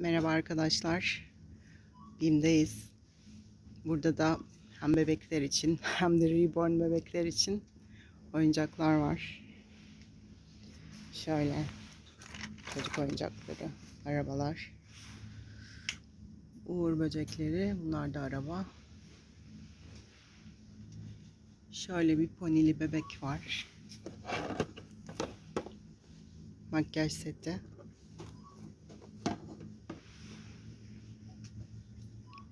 Merhaba arkadaşlar. BİM'deyiz. Burada da hem bebekler için hem de reborn bebekler için oyuncaklar var. Şöyle çocuk oyuncakları, arabalar. Uğur böcekleri, bunlar da araba. Şöyle bir ponili bebek var. Makyaj seti.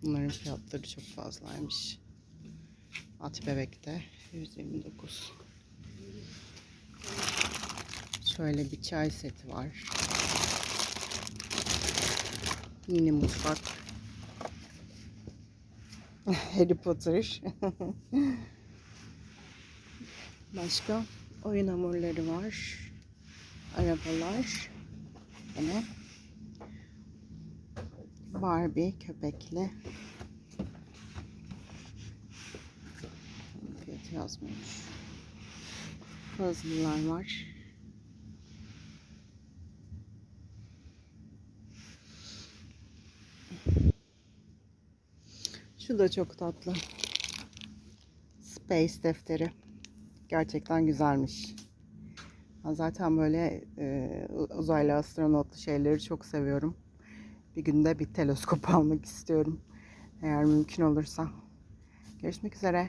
Bunların fiyatları çok fazlaymış. At bebekte 129. Şöyle bir çay seti var. Yine mutfak. Harry Potter. Başka oyun hamurları var. Arabalar. Yine Barbie köpekli. Fiyatı yazmamış. Puzzle'lar var. Şu da çok tatlı. Space defteri. Gerçekten güzelmiş. Ben zaten böyle e, uzaylı astronotlu şeyleri çok seviyorum. Bir günde bir teleskop almak istiyorum. Eğer mümkün olursa. Görüşmek üzere.